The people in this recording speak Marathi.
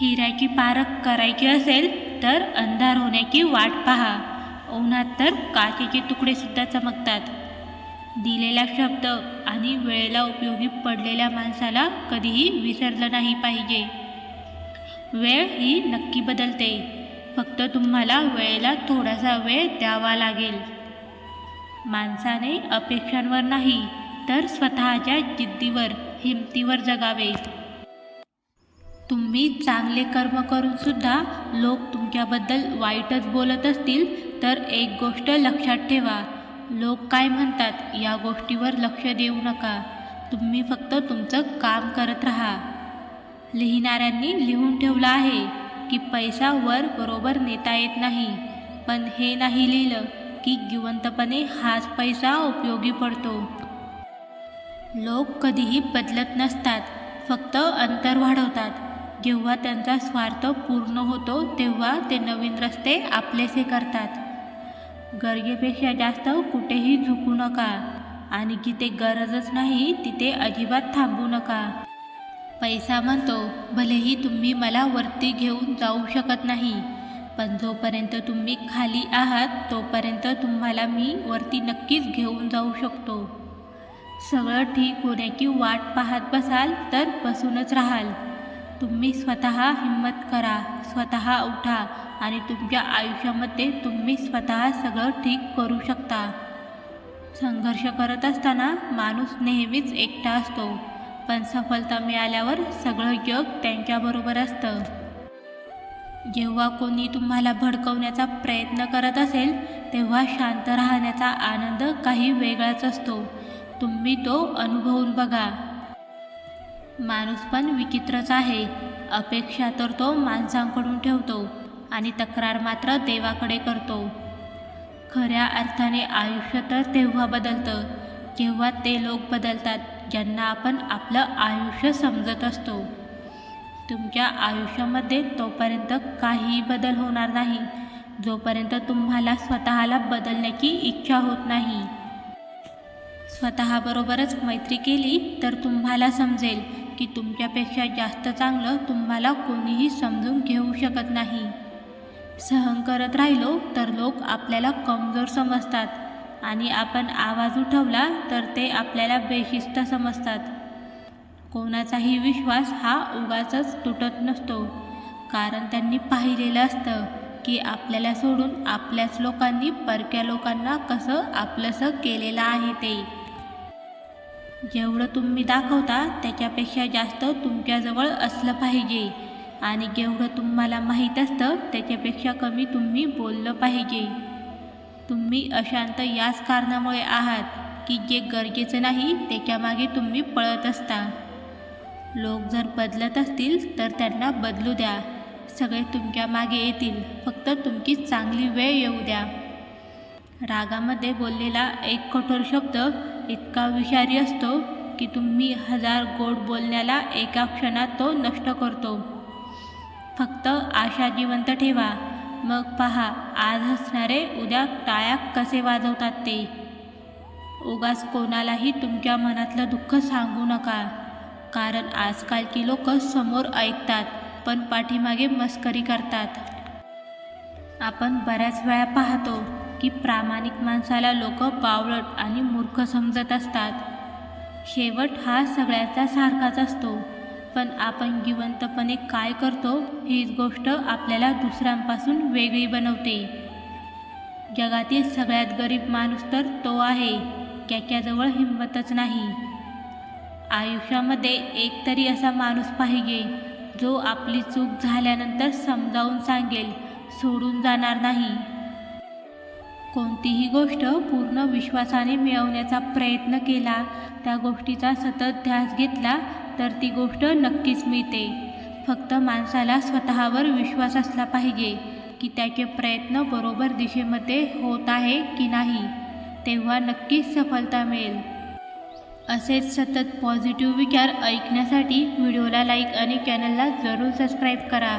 फिरायची पारख करायची असेल तर अंधार होण्याची वाट पहा. उन्हात तर काचेचे तुकडेसुद्धा चमकतात. दिलेला शब्द आणि वेळेला उपयोगी पडलेल्या माणसाला कधीही विसरलं नाही पाहिजे. वेळ ही नक्की बदलते. फक्त तुम्हाला वेळेला थोडासा वेळ द्यावा लागेल. माणसाने अपेक्षांवर नाही तर स्वतःच्या जिद्दीवर हिमतीवर जगावे. तुम्ही चांगले कर्म करूनसुद्धा लोक तुमच्याबद्दल वाईटच बोलत असतील तर एक गोष्ट लक्षात ठेवा. लोक काय म्हणतात या गोष्टीवर लक्ष देऊ नका. तुम्ही फक्त तुमचं काम करत राहा. लिहिणाऱ्यांनी लिहून ठेवलं आहे की पैसा वर बरोबर नेता येत नाही. पण हे नाही लिहिलं की जिवंतपणे हाच पैसा उपयोगी पडतो. लोक कधीही बदलत नसतात फक्त अंतर वाढवतात. जेव्हा त्यांचा स्वार्थ पूर्ण होतो तेव्हा ते नवीन रस्ते आपलेसे करतात. गरजेपेक्षा जास्त कुठेही झुकू नका. आणि जिथे गरजच नाही तिथे अजिबात थांबू नका. पैसा म्हणतो भलेही तुम्ही मला वरती घेऊन जाऊ शकत नाही पण जोपर्यंत तुम्ही खाली आहात तोपर्यंत तुम्हाला मी वरती नक्कीच घेऊन जाऊ शकतो. सगळं ठीक होण्याची वाट पाहत बसाल तर बसूनच राहाल. तुम्ही स्वतः हिंमत करा स्वतः उठा आणि तुमच्या आयुष्यामध्ये तुम्ही स्वतः सगळं ठीक करू शकता. संघर्ष करत असताना माणूस नेहमीच एकटा असतो पण सफलता मिळाल्यावर सगळं जग त्यांच्याबरोबर असतं. जेव्हा कोणी तुम्हाला भडकवण्याचा प्रयत्न करत असेल तेव्हा शांत राहण्याचा आनंद काही वेगळाच असतो. तुम्ही तो अनुभवून बघा. माणूस पण विचित्रच आहे. अपेक्षा तर तो माणसांकडून ठेवतो आणि तक्रार मात्र देवाकडे करतो. खऱ्या अर्थाने आयुष्य तर तेव्हा बदलतं जेव्हा ते लोक बदलतात ज्यांना आपण आपलं आयुष्य समजत असतो. तुमच्या आयुष्यामध्ये तोपर्यंत काहीही बदल होणार नाही जोपर्यंत तुम्हाला स्वतःला बदलण्याची इच्छा होत नाही. स्वतःबरोबरच मैत्री केली तर तुम्हाला समजेल की तुमच्यापेक्षा जास्त चांगलं तुम्हाला कोणीही समजून घेऊ शकत नाही. सहन करत राहिलो तर लोक आपल्याला कमजोर समजतात आणि आपण आवाज उठवला तर ते आपल्याला बेशिस्त समजतात. कोणाचाही विश्वास हा उगाचच तुटत नसतो. कारण त्यांनी पाहिलेलं असतं की आपल्याला सोडून आपल्याच लोकांनी परक्या लोकांना कसं आपलंसं केलेलं आहे ते. जेवढं तुम्ही दाखवता त्याच्यापेक्षा जास्त तुमच्याजवळ असलं पाहिजे. आणि जेवढं तुम्हाला माहीत असतं त्याच्यापेक्षा कमी तुम्ही बोललं पाहिजे. तुम्ही अशांत याच कारणामुळे आहात की जे गरजेचं नाही त्याच्यामागे तुम्ही पळत असता. लोक जर बदलत असतील तर त्यांना बदलू द्या. सगळे तुमच्या मागे येतील फक्त तुमची चांगली वेळ येऊ द्या. रागामध्ये बोललेला एक कठोर शब्द इतका विषारी असतो की तुम्ही हजार गोड बोलण्याला एका क्षणात तो नष्ट करतो. फक्त आशा जिवंत ठेवा. मग पहा आज हसणारे उद्या टाळ्या कसे वाजवतात ते. उगाच कोणालाही तुमच्या मनातलं दुःख सांगू नका. कारण आजकालची लोक समोर ऐकतात पण पाठीमागे मस्करी करतात. आपण बऱ्याच वेळा पाहतो की प्रामाणिक माणसाला लोक बावळट आणि मूर्ख समजत असतात. शेवट हा सगळ्याचा सारखाच असतो. पण आपण जिवंतपणे काय करतो हीच गोष्ट आपल्याला दुसऱ्यांपासून वेगळी बनवते. जगातील सगळ्यात गरीब माणूस तर तो आहे. त्याच्याजवळ हिंमतच नाही. आयुष्यामध्ये एक तरी असा माणूस पाहिजे जो आपली चूक झाल्यानंतर समजावून सांगेल सोडून जाणार नाही. कोणतीही गोष्ट पूर्ण विश्वासाने मिळवण्याचा प्रयत्न केला त्या गोष्टीचा सतत ध्यास घेतला तर ती गोष्ट नक्कीच मिळते. फक्त माणसाला स्वतःवर विश्वास असला पाहिजे की त्याचे प्रयत्न बरोबर दिशेमध्ये होत आहे की नाही तेव्हा नक्कीच सफलता मिळेल. असेच सतत पॉझिटिव्ह विचार ऐकण्यासाठी व्हिडिओला लाईक आणि चॅनलला जरूर सबस्क्राईब करा.